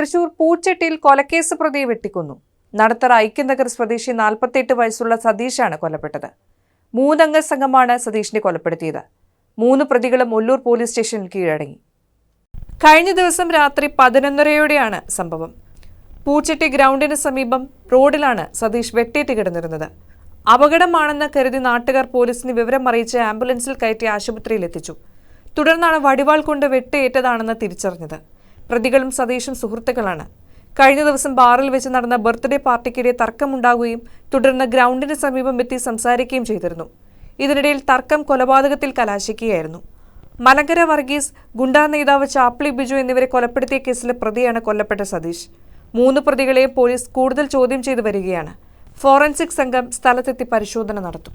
തൃശൂർ പൂച്ചെട്ടിയിൽ കൊലക്കേസ് പ്രതിയെ വെട്ടിക്കൊന്നു. നടത്തറ ഐക്യനഗർ സ്വദേശി നാൽപ്പത്തിയെട്ട് വയസ്സുള്ള സതീഷാണ് കൊല്ലപ്പെട്ടത്. മൂന്നംഗ സംഘമാണ് സതീഷിനെ കൊലപ്പെടുത്തിയത്. മൂന്ന് പ്രതികളും ഒല്ലൂർ പോലീസ് സ്റ്റേഷനിൽ കീഴടങ്ങി. കഴിഞ്ഞ ദിവസം രാത്രി പതിനൊന്നരയോടെയാണ് സംഭവം. പൂച്ചെട്ടി ഗ്രൗണ്ടിന് സമീപം റോഡിലാണ് സതീഷ് വെട്ടേറ്റ് കിടന്നിരുന്നത്. അപകടമാണെന്ന് കരുതി നാട്ടുകാർ പോലീസിന് വിവരം അറിയിച്ച് ആംബുലൻസിൽ കയറ്റി ആശുപത്രിയിൽ എത്തിച്ചു. തുടർന്നാണ് വടിവാൾ കൊണ്ട് വെട്ടേറ്റതാണെന്ന് തിരിച്ചറിഞ്ഞത്. പ്രതികളും സതീഷും സുഹൃത്തുക്കളാണ്. കഴിഞ്ഞ ദിവസം ബാറിൽ വെച്ച് നടന്ന ബർത്ത്ഡേ പാർട്ടിക്കിടെ തർക്കമുണ്ടാകുകയും തുടർന്ന് ഗ്രൗണ്ടിന് സമീപം എത്തി സംസാരിക്കുകയും ചെയ്തിരുന്നു. ഇതിനിടയിൽ തർക്കം കൊലപാതകത്തിൽ കലാശിക്കുകയായിരുന്നു. മലങ്കര വർഗീസ് ഗുണ്ടാ നേതാവ് ചാപ്ലി ബിജു എന്നിവരെ കൊലപ്പെടുത്തിയ കേസിലെ പ്രതിയാണ് കൊല്ലപ്പെട്ട സതീഷ്. മൂന്ന് പ്രതികളെയും പോലീസ് കൂടുതൽ ചോദ്യം ചെയ്തു വരികയാണ്. ഫോറൻസിക് സംഘം സ്ഥലത്തെത്തി പരിശോധന നടത്തും.